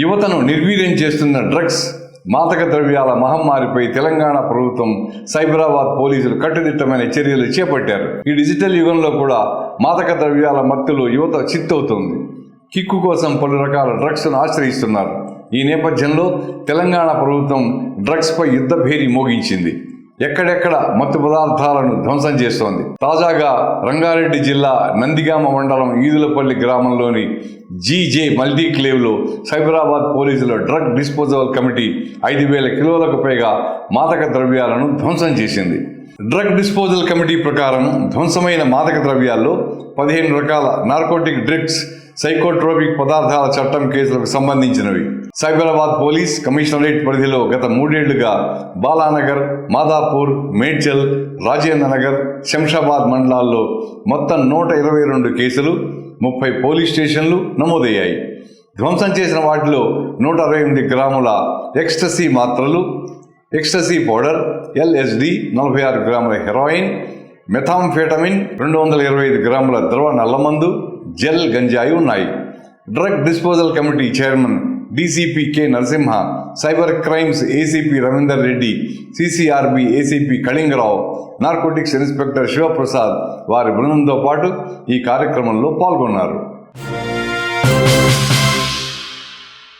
యువతను నిర్వీర్యం చేస్తున్న డ్రగ్స్ మాదక ద్రవ్యాల మహమ్మారిపై తెలంగాణ ప్రభుత్వం సైబరాబాద్ పోలీసులు కట్టుదిట్టమైన చర్యలు చేపట్టారు. ఈ డిజిటల్ యుగంలో కూడా మాదక ద్రవ్యాల మత్తులో యువత చిత్తవుతుంది. కిక్కు కోసం పలు రకాల డ్రగ్స్ను ఆశ్రయిస్తున్నారు. ఈ నేపథ్యంలో తెలంగాణ ప్రభుత్వం డ్రగ్స్పై యుద్ధభేరి మోగించింది. ఎక్కడెక్కడ మత్తు పదార్థాలను ధ్వంసం చేస్తోంది. తాజాగా రంగారెడ్డి జిల్లా నందిగామ మండలం ఈదులపల్లి గ్రామంలోని జీజే మల్టీక్లేవ్లో సైబరాబాద్ పోలీసుల డ్రగ్ డిస్పోజల్ కమిటీ ఐదు వేల కిలోలకు పైగా మాదక ద్రవ్యాలను ధ్వంసం చేసింది. డ్రగ్ డిస్పోజల్ కమిటీ ప్రకారం ధ్వంసమైన మాదక ద్రవ్యాల్లో పదిహేను రకాల నార్కోటిక్ డ్రగ్స్ సైకోట్రోపిక్ పదార్థాల చట్టం కేసులకు సంబంధించినవి. సైబరాబాద్ పోలీస్ కమిషనరేట్ పరిధిలో గత మూడేళ్ళుగా బాలానగర్ మాదాపూర్ మేడ్చల్ రాజేంద్ర నగర్ శంషాబాద్ మండలాల్లో మొత్తం నూట ఇరవై రెండు కేసులు ముప్పై పోలీస్ స్టేషన్లు నమోదయ్యాయి. ధ్వంసం చేసిన వాటిలో నూట అరవై ఎనిమిది గ్రాముల ఎక్స్టసీ మాత్రలు ఎక్స్టసీ పౌడర్ ఎల్ఎస్డి నలభై ఆరు గ్రాముల హెరాయిన్ మెథాంఫెటమిన్ రెండు వందల ఇరవై ఐదు గ్రాముల ద్రవ నల్లమందు జెల్ గంజాయి ఉన్నాయి. Drug disposal committee chairman DCP K Narasimha cyber crimes ACP Ravinder Reddy CCRB ACP Kalingarao narcotics inspector Sivaprasad వారి బృందంతో పాటు ఈ కార్యక్రమంలో పాల్గొన్నారు.